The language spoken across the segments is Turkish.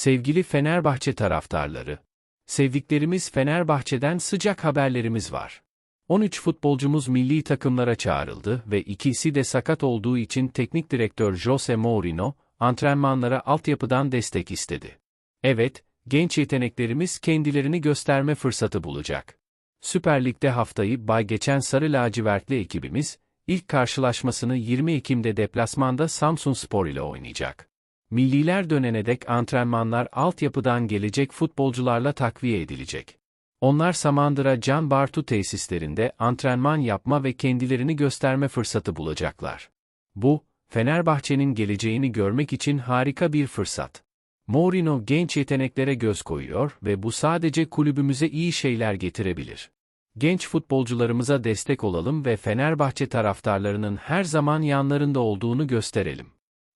Sevgili Fenerbahçe taraftarları, sevdiklerimiz Fenerbahçe'den sıcak haberlerimiz var. 13 futbolcumuz milli takımlara çağrıldı ve ikisi de sakat olduğu için teknik direktör Jose Mourinho, antrenmanlara altyapıdan destek istedi. Evet, genç yeteneklerimiz kendilerini gösterme fırsatı bulacak. Süper Lig'de haftayı bay geçen Sarı Lacivertli ekibimiz, ilk karşılaşmasını 20 Ekim'de deplasmanda Samsun Spor ile oynayacak. Milliler dönene dek antrenmanlar altyapıdan gelecek futbolcularla takviye edilecek. Onlar Samandıra Can Bartu tesislerinde antrenman yapma ve kendilerini gösterme fırsatı bulacaklar. Bu, Fenerbahçe'nin geleceğini görmek için harika bir fırsat. Mourinho genç yeteneklere göz koyuyor ve bu sadece kulübümüze iyi şeyler getirebilir. Genç futbolcularımıza destek olalım ve Fenerbahçe taraftarlarının her zaman yanlarında olduğunu gösterelim.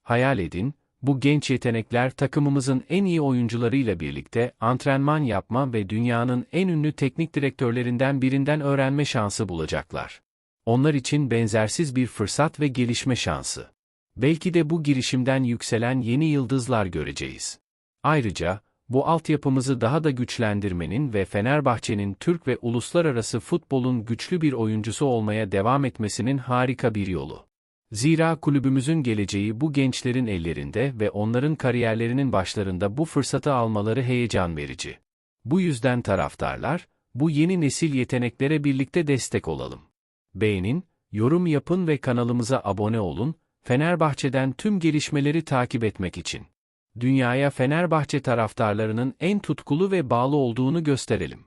Hayal edin, bu genç yetenekler takımımızın en iyi oyuncularıyla birlikte antrenman yapma ve dünyanın en ünlü teknik direktörlerinden birinden öğrenme şansı bulacaklar. Onlar için benzersiz bir fırsat ve gelişme şansı. Belki de bu girişimden yükselen yeni yıldızlar göreceğiz. Ayrıca, bu altyapımızı daha da güçlendirmenin ve Fenerbahçe'nin Türk ve uluslararası futbolun güçlü bir oyuncusu olmaya devam etmesinin harika bir yolu. Zira kulübümüzün geleceği bu gençlerin ellerinde ve onların kariyerlerinin başlarında bu fırsatı almaları heyecan verici. Bu yüzden taraftarlar, bu yeni nesil yeteneklere birlikte destek olalım. Beğenin, yorum yapın ve kanalımıza abone olun, Fenerbahçe'den tüm gelişmeleri takip etmek için. Dünyaya Fenerbahçe taraftarlarının en tutkulu ve bağlı olduğunu gösterelim.